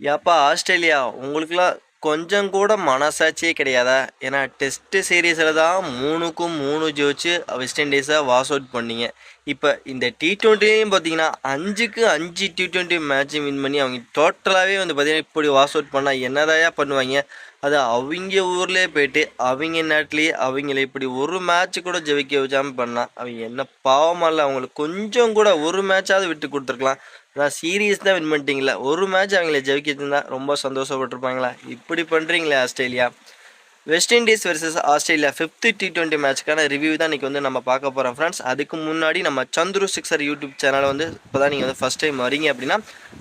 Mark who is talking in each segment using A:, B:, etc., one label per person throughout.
A: ஏப்பா ஆஸ்திரேலியா உங்களுக்குலாம் கொஞ்சம் கூட மனசாட்சியே கிடையாதா? ஏன்னா டெஸ்ட்டு சீரீஸில் தான் மூணுக்கும் மூணு ஜெயிச்சு வெஸ்ட் இண்டீஸை வாஷ் அவுட் பண்ணீங்க. இப்போ இந்த டி ட்வெண்ட்டிலையும் பார்த்தீங்கன்னா அஞ்சுக்கு அஞ்சு டி ட்வெண்ட்டி மேட்ச் வின் பண்ணி அவங்க டோட்டலாகவே வந்து பார்த்தீங்கன்னா இப்படி வாஷ் அவுட் பண்ணால் என்னதாயா பண்ணுவாங்க? அது அவங்க ஊர்லேயே போயிட்டு அவங்க நாட்டிலேயே அவங்கள இப்படி ஒரு மேட்ச் கூட ஜெயிக்க வச்சாமல் பண்ணால் அவங்க என்ன பாவமாக இல்லை அவங்களுக்கு கொஞ்சம் கூட ஒரு மேட்சாவது விட்டு கொடுத்துருக்கலாம். நான் சீரியஸ் தான் வின் பண்ணிட்டீங்களா? ஒரு மேட்ச் அவங்கள ஜெயிக்கிட்டு ரொம்ப சந்தோஷப்பட்டிருப்பாங்களா? இப்படி பண்ணுறீங்களே Australia. West Indies versus Australia fifth T twenty மேட்ச்க்கான review தான் இன்றைக்கி வந்து நம்ம பார்க்க போகிறோம் ஃப்ரெண்ட்ஸ் அதுக்கு முன்னாடி நம்ம சந்துரு சிக்ஸர் யூடியூப் சேனலை வந்து இப்போ தான் நீங்கள் வந்து ஃபஸ்ட் டைம் வரீங்க அப்படின்னா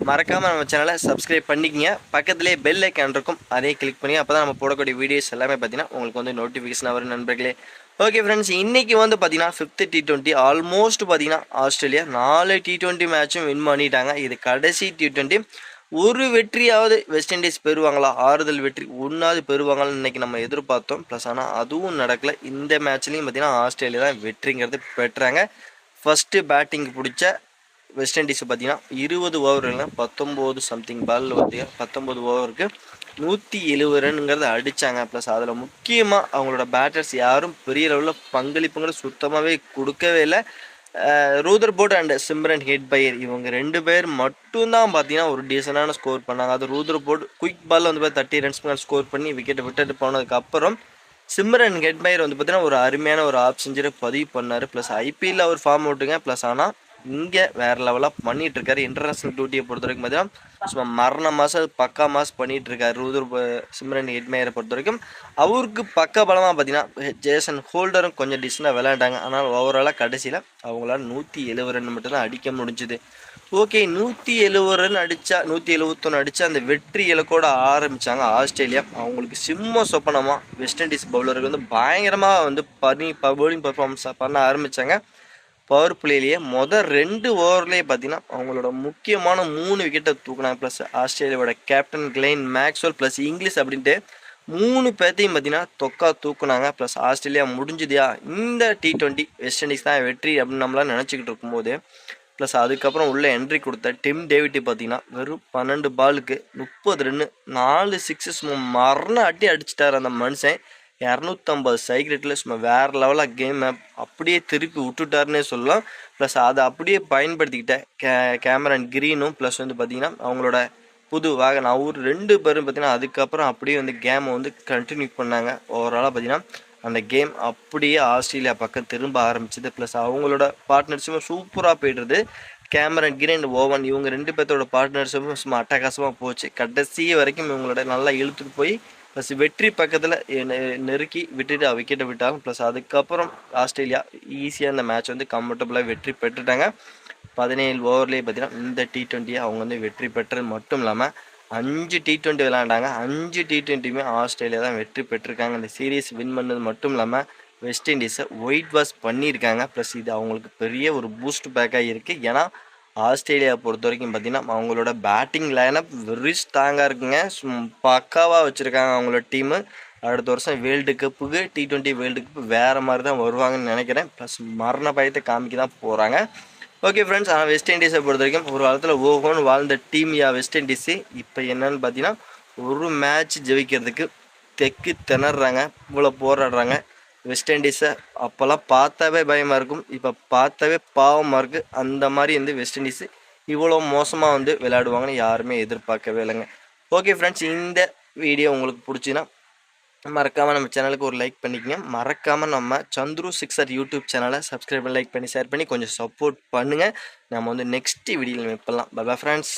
A: மறக்காமல் நம்ம சேனலை சப்ஸ்கிரைப் பண்ணிக்கிங்க. பக்கத்துலேயே பெல் ஐக்கான் இருக்கும் அதே கிளிக் பண்ணி அப்போ தான் நம்ம போடக்கூடிய வீடியோஸ் எல்லாமே பார்த்தீங்கன்னா உங்களுக்கு வந்து நோட்டிஃபிகேஷன் வரும் நண்பர்களே. ஓகே ஃப்ரெண்ட்ஸ் இன்றைக்கி வந்து பார்த்தீங்கன்னா ஃபிஃப்த்து டி டுவெண்ட்டி ஆல்மோஸ்ட் பார்த்தீங்கன்னா ஆஸ்திரேலியா நாலு டி டுவெண்ட்டி மேட்சும் வின் பண்ணிட்டாங்க. இது கடைசி டி டுவெண்ட்டி ஒரு வெற்றியாவது வெஸ்ட் இண்டீஸ் பெறுவாங்களா? ஆறுதல் வெற்றி ஒன்றாவது பெறுவாங்களான்னு இன்னைக்கு நம்ம எதிர்பார்த்தோம். ப்ளஸ் ஆனால் அதுவும் நடக்கல. இந்த மேட்ச்லேயும் பார்த்தீங்கன்னா ஆஸ்திரேலியா தான் வெற்றிங்கிறது பெற்றாங்க. ஃபஸ்ட்டு பேட்டிங் பிடிச்ச வெஸ்ட் இண்டீஸ் பார்த்தீங்கன்னா இருபது ஓவரில் பத்தொம்போது சம்திங் பால் பார்த்தீங்கன்னா பத்தொம்போது ஓவருக்கு நூற்றி எழுபது ரன்ங்கிறத அடித்தாங்க ப்ளஸ் அதில் முக்கியமாக அவங்களோட பேட்டர்ஸ் யாரும் பெரிய லெவலில் பங்களிப்புங்கிறது சுத்தமாகவே கொடுக்கவே இல்லை. Rutherford and Shimron head pier இவங்க ரெண்டு பேர் மட்டும்தான் பார்த்தீங்கன்னா ஒரு டீசெண்டான ஸ்கோர் பண்ணாங்க. அது ரூதர் போர்ட் குயிக் பால் வந்து தேர்ட்டி ரன்ஸ் மேலே ஸ்கோர் பண்ணி விக்கெட்டை விட்டுட்டு போனதுக்கப்புறம் சிம்ரன் ஹெட் பையர் வந்து பார்த்தீங்கன்னா ஒரு அருமையான ஒரு ஆப் செஞ்சுட்டு பதிவு பண்ணார். ப்ளஸ் ஐபிஎல்ல அவர் ஃபார்ம் அவுட்டுங்க ப்ளஸ் ஆனால் இங்கே வேறு லெவலாக பண்ணிட்டு இருக்காரு இன்டர்நேஷ்னல் டியூட்டியை பொறுத்த வரைக்கும் பார்த்தீங்கன்னா சும்மா மரண மாதம் பக்கா மாதம் பண்ணிட்டு இருக்காரு ரூதர் சிம்ரன் ஹெட்மேயரை பொறுத்த வரைக்கும் அவருக்கு பக்க பலமாக பார்த்தீங்கன்னா ஜேசன் ஹோல்டரும் கொஞ்சம் டிஸ்டண்டாக விளையாண்டாங்க. ஆனால் ஓவராலாக கடைசியில் அவங்களால நூற்றி எழுபது ரன் மட்டும்தான் அடிக்க முடிஞ்சுது. ஓகே நூற்றி எழுபது ரன் அடித்தா நூற்றி எழுபத்தொன்று அடித்தா அந்த வெற்றி இலக்கோட ஆரம்பித்தாங்க ஆஸ்திரேலியா. அவங்களுக்கு சிம்ம சொப்பனமாக வெஸ்ட் இண்டீஸ் பவுலருக்கு வந்து பயங்கரமாக வந்து பண்ணி பவுலிங் பர்ஃபார்மன்ஸ் பண்ண ஆரம்பித்தாங்க பவர் பிளேலேயே மொதல் ரெண்டு ஓவர்லேயே பார்த்தீங்கன்னா அவங்களோட முக்கியமான மூணு விக்கெட்டை தூக்குனாங்க. Plus ஆஸ்திரேலியாவோட captain Glenn Maxwell plus Inglis அப்படின்ட்டு மூணு பேர்த்தையும் பார்த்தீங்கன்னா தொக்கா தூக்குனாங்க. ப்ளஸ் ஆஸ்திரேலியா முடிஞ்சுதியா? இந்த டி ட்வெண்ட்டி வெஸ்ட் இண்டீஸ் தான் வெற்றி அப்படின்னு நம்மளாம் நினச்சிக்கிட்டு இருக்கும்போது ப்ளஸ் அதுக்கப்புறம் உள்ளே என்ட்ரி கொடுத்த டிம் டேவிட்டி பார்த்தீங்கன்னா வெறும் பன்னெண்டு பாலுக்கு முப்பது ரன்னு நாலு சிக்ஸஸ் மரண அடி அடிச்சிட்டார் அந்த மனுஷன். இரநூத்தம்பது சைக்கிள் சும்மா வேறு லெவலாக கேமை அப்படியே திருப்பி விட்டுட்டாருன்னே சொல்லலாம். ப்ளஸ் அதை அப்படியே பயன்படுத்திக்கிட்ட கே கேமரன் கிரீனும் ப்ளஸ் வந்து பார்த்திங்கன்னா அவங்களோட புது வேகன் அவர் ரெண்டு பேரும் பார்த்திங்கன்னா அதுக்கப்புறம் அப்படியே வந்து கேமை வந்து கண்டினியூ பண்ணாங்க. ஓவராலாக பார்த்திங்கன்னா அந்த கேம் அப்படியே ஆஸ்திரேலியா பக்கம் திரும்ப ஆரம்பிச்சது. ப்ளஸ் அவங்களோட பார்ட்னர்ஷிப்பும் சூப்பராக போய்டுறது கேமரன் கிரீன் ஓவன் இவங்க ரெண்டு பேர்த்தோட பார்ட்னர்ஷிப்பும் சும்மா அட்டகாசமாக போச்சு. கடைசி வரைக்கும் இவங்களோட நல்லா இழுத்துட்டு போய் ப்ளஸ் வெற்றி பக்கத்தில் நெருக்கி விட்டுட்டு விக்கெட்டை விட்டாங்க. ப்ளஸ் அதுக்கப்புறம் ஆஸ்திரேலியா ஈஸியாக அந்த மேட்ச் வந்து கம்ஃபர்டபுளாக வெற்றி பெற்றுட்டாங்க. பதினேழு ஓவர்லேயே பார்த்தீங்கன்னா இந்த டி ட்வெண்ட்டியை அவங்க வந்து வெற்றி பெற்றது மட்டும் இல்லாமல் அஞ்சு டி ட்வெண்ட்டி விளையாண்டாங்க. அஞ்சு டி ட்வெண்ட்டியுமே ஆஸ்திரேலியா தான் வெற்றி பெற்றிருக்காங்க. இந்த சீரீஸ் வின் பண்ணது மட்டும் இல்லாமல் வெஸ்ட் இண்டீஸை ஒயிட் வாஷ் பண்ணியிருக்காங்க. ப்ளஸ் இது அவங்களுக்கு பெரிய ஒரு பூஸ்ட் பேக்காக இருக்குது ஏன்னா ஆஸ்திரேலியா பொறுத்த வரைக்கும் பார்த்தீங்கன்னா அவங்களோட பேட்டிங் லைனப் வெரி ஸ்ட்ராங்காக இருக்குங்க. பக்காவாக வச்சுருக்காங்க அவங்களோட டீமு அடுத்த வருஷம் வேர்ல்டு கப்புக்கு டி ட்வெண்ட்டி வேர்ல்டு கப்பு வேறு மாதிரி தான் வருவாங்கன்னு நினைக்கிறேன். ப்ளஸ் மரண பயத்தை காமிக்க தான் போகிறாங்க ஓகே ஃப்ரெண்ட்ஸ் ஆனால் வெஸ்ட் இண்டீஸை பொறுத்த வரைக்கும் ஒரு காலத்தில் ஓஹோன்னு வாழ்ந்த டீம் யா வெஸ்ட் இண்டீஸு இப்போ என்னன்னு பார்த்தீங்கன்னா ஒரு மேட்ச் ஜெயிக்கிறதுக்கு தெக்கு திணறாங்க. இவ்வளோ போராடுறாங்க. வெஸ்ட் இண்டீஸை அப்போல்லாம் பார்த்தாவே பயமாக இருக்கும். இப்போ பார்த்தாவே பாவமாக இருக்குது அந்த மாதிரி வந்து வெஸ்ட் இண்டீஸு இவ்வளோ மோசமாக வந்து விளையாடுவாங்கன்னு யாருமே எதிர்பார்க்கவே இல்லைங்க. ஓகே ஃப்ரெண்ட்ஸ் இந்த வீடியோ உங்களுக்கு பிடிச்சின்னா மறக்காமல் நம்ம சேனலுக்கு ஒரு லைக் பண்ணிக்கங்க. மறக்காமல் நம்ம சந்துரு சிக்ஸர் யூடியூப் சேனலை சப்ஸ்கிரைப் பண்ணி லைக் பண்ணி ஷேர் பண்ணி கொஞ்சம் சப்போர்ட் பண்ணுங்கள் நம்ம வந்து நெக்ஸ்ட் வீடியோவில் வைப்பலாம் பபா ஃப்ரெண்ட்ஸ்